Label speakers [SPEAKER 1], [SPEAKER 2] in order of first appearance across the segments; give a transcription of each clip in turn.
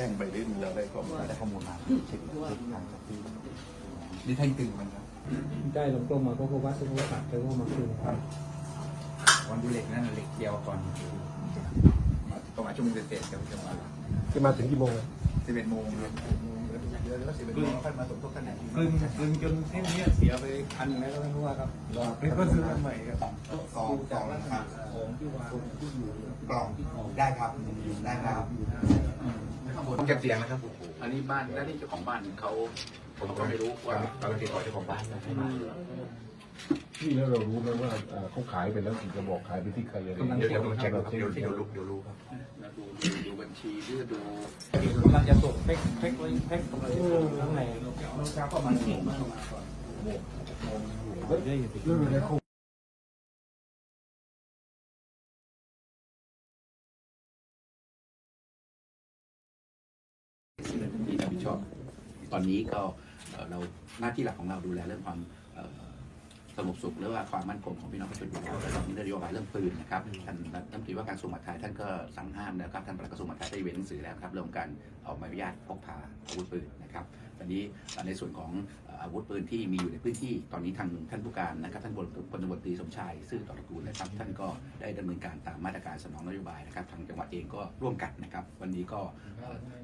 [SPEAKER 1] จ้งไปหรือเราได้ข้อมูล
[SPEAKER 2] ได้ข้อมูลมาเช็คเช็คทางจากที่
[SPEAKER 1] นี่ท่านตึงมันครับ
[SPEAKER 3] ได้ลงกลมมาก็เพราะว่าทุกวัดไปว่ามาคืนครับ
[SPEAKER 2] วันดูเหล็กนั่นเหล็กเดียวก่อน
[SPEAKER 1] มาประมาณชั่วโมงเศษๆครับจะมา
[SPEAKER 3] จะมาถึงกี่โมง
[SPEAKER 1] สิบเอ็ดโมงครับแล้วสิบเอ็ดโมงค่อยมาสมทบคะแนน
[SPEAKER 4] กลึงกลึงจนเส้นเนี้ยเสียไปพันหนึ่งแล้วก็ไม่รู้ว่าครับเป็นก็ซื้อมาใหม่ครับ
[SPEAKER 2] กล่องกล่องนะครับกล่องได้ครับได้ครับ
[SPEAKER 1] ผมเก็บเสียงนะครับ
[SPEAKER 5] อันนี้บ้านและนี่เจ้าของบ้านเขาผมก็ไม่รู้ว่า
[SPEAKER 1] ปกติต่อเจ้าของบ้าน
[SPEAKER 6] พี่แล้วเรารู้ไหมว่าเอ่อเขาขายไปแล้วกี่กระบอกขายไปที่ใครอะไร
[SPEAKER 1] เดี๋ยวเดี๋ยวผมเช็คเดี๋ยวเดี๋ยวรู้เดี๋ยวรู้ครับ
[SPEAKER 5] ดูดูบัญชีหรือดู
[SPEAKER 4] กำลังจะส่งเพ็กเพ็กไว้เพ็กกำลังจะส่งข้างใน
[SPEAKER 2] เช้าประมาณหกโมง
[SPEAKER 6] เรื่องอะไรเขา
[SPEAKER 5] ที่รับผิดชอบ ตอนนี้ก็เราหน้าที่หลักของเราดูแลเรื่องความ สงบสุขหรือว่าความมั่นคงของพี่น้องประชาชนอยู่แล้วแล้วตอนนี้นโยบายเรื่องปืนนะครับท่านรัฐมนตรีว่าการกระทรวงมหาดไทยท่านก็สั่งห้ามนะครับท่านปลัดกระทรวงมหาดไทยได้เว้นหนังสือแล้วครับเรื่องการออกใบอนุญาตพกพาอาวุธปืนนะครับตอนนี้ในส่วนของอาวุธปืนที่มีอยู่ในพื้นที่ตอนนี้ทางท่านผู้การนะครับท่านพลพลตำรวจตรีสมชายซื่อต่อตระกูลนะครับท่านก็ได้ดำเนินการตามมาตรการสนองนโยบายนะครับทางจังหวัดเองก็ร่วมกันนะครับ วันนี้ก็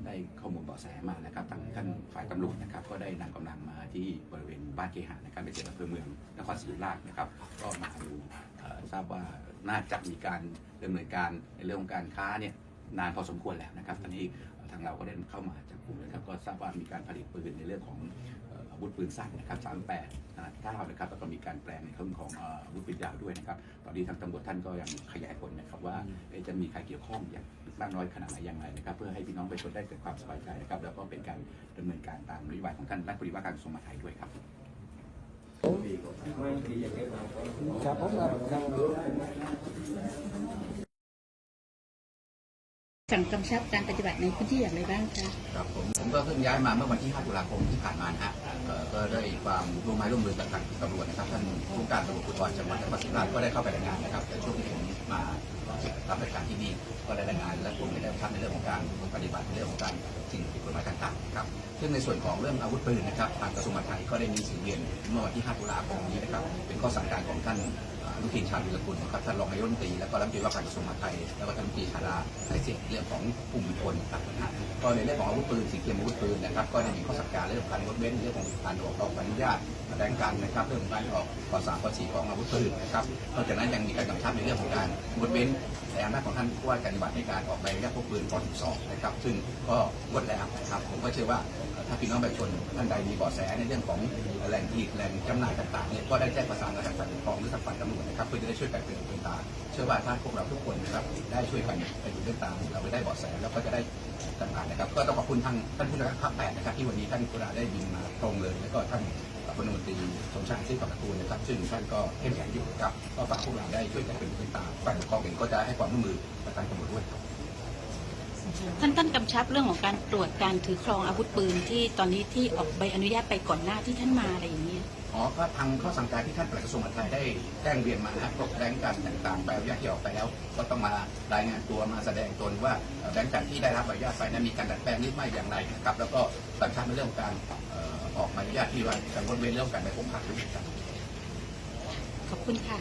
[SPEAKER 5] ได้ข้อมูลเบาะแสมานะครับทางท่านฝ่ายตำรวจนะครับก็ได้นำกำลังมาที่บริเวณบ้านเคหะนะครับในเขตอำเภอเมืองนครศรีราชนะครับก็มาดูทราบว่าน่าจะมีการดำเนินการในเรื่องของการค้าเนี่ยนานพอสมควรแล้วนะครับตอนนี้ทางเราก็ได้เข้ามาจับกลุ่มนะครับก็ทราบว่ามีการผลิตปืนในเรื่องของอาวุธปืนสั้นนะครับ 38ขนาด9นะครับ แล้วก็มีการแปลงในเรื่องของอาวุธปืนยาวด้วยนะครับ ตอนนี้ทางตำรวจท่านก็ยังขยายผลนะครับว่าจะมีใครเกี่ยวข้องอย่างมากน้อยขนาดไหนอย่างไรนะครับ เพื่อให้พี่น้องประชาชนได้เกิดความสบายใจนะครับ แล้วก็เป็นการดำเนินการตามนโยบายของท่านรัฐมนตรีว่าการกระทรวงมหาดไทยด้วยครับ
[SPEAKER 3] ครับผมครับ
[SPEAKER 7] สั่งกำชับการปฏิบัติในพื้นที่อย่างไรบ้างคะ
[SPEAKER 5] ครับผมผมก็เพิ่งย้ายมาเมื่อวันที่ 5 ตุลาคมที่ผ่านมานะฮะก็ได้ความร่วมไม้ร่วมมือกับทางตำรวจนะครับท่านผู้การตำรวจภูธรจังหวัดนครศรีธรรมราชก็ได้เข้าไปรายงานนะครับในช่วงที่ผมมา รับราชการที่นี่ก็ได้รายงานและผมได้ทำในเรื่องของการปฏิบัติในเรื่องของการสิ่งผิดกฎหมายต่างๆครับซึ่งในส่วนของเรื่องอาวุธปืนนะครับทางกระทรวงมหาดไทยก็ได้มีสื่อเรียนเมื่อวันที่ 5 ตุลาคมนี้นะครับเป็นข้อสั่งการของท่านอนุทินชาญวิรกุลนะครับท่านรองนายกรัฐมนตรีแล้วก็รัฐมนตรีว่าการกระทรวงมหาดไทยแล้วก็ท่านรัฐมนตรีชาดาในสิ่งเรื่องของกลุ่มบุคคลต่างๆนะก็ในเรื่องของอาวุธปืนสิ่งเทียมอาวุธปืนนะครับ ก็ได้มีข้อสั่งการเรื่องของการงดเว้นเรื่องของการออกออกใบอนุญาตแสดงการนะครับเรื่องของการออกข้อสามข้อสี่ของอาวุธปืนนะครับนอกจากนั้นยังมีการกำชับในเรื่องของการงดเว้นในอำนาจของท่านผู้ว่าการจังหวัดในการออกใบอนุญาตพกปืนป .12 นะครับ ซึ่งก็งดแล้วนะครับ ผมก็เชื่อว่าถ้าพี่น้องประชาชนท่านใดมีเบาะแสในเรื่องของแหล่งผลิตแหล่งจำหน่ายต่างๆเนี่ยก็ได้แจ้งประสานกับทางฝ่ายปกครองหรือทางฝ่ายตำรวจนะครับเพื่อจะได้ช่วยกันเป็นเป็นตาเชื่อว่าถ้าพวกเราทุกคนนะครับได้ช่วยกันเป็นหูเป็นตาเราไปได้เบาะแสแล้วก็จะได้ต่างๆนะครับ ก็ต้องขอบคุณทางท่านผู้การภาคแปดนะครับที่วันนี้ท่านกุราได้บินมาตรงเลยแล้วก็ท่าน พลตำรวจตรีสมชายซื่อกับตระกูลนะครับ ซึ่งท่านก็เข้มแข็งอยู่ครับก็ฝากพวกเราได้ช่วยกันเป็นหูเป็นตาฝ่ายปกครองเองก็จะให้ความร่วมมือกับทางตำรวจด้วยครับ
[SPEAKER 7] ท่านท่านกำชับเรื่องของการตรวจการถือครองอาวุธปืนที่ตอนนี้ที่ออกใบอนุญาตไปก่อนหน้าที่ท่านมาอะไรอย่างนี้ย
[SPEAKER 5] อ๋อก็ทางข้อสั่งการที่ท่านปลัดกระทรวงมหาดไทยได้แจ้งเรียนมานะครับพวกแบงก์กันต่างๆใบอนุญาตที่ออกไปแล้ว ก็ต้องมารายงานตัวมาแสดงตนว่าเอ่อแบงก์กันที่ได้รับใบอนุญาตไปนั้นมีการดัดแปลงหรือไม่อย่างไรนะครับ แล้วก็สัญชาติในเรื่องของการ ญาตที่ว่าการงดเว้นเรื่องการไปพบปะด้วยครับ
[SPEAKER 7] ขอบคุณค่ะ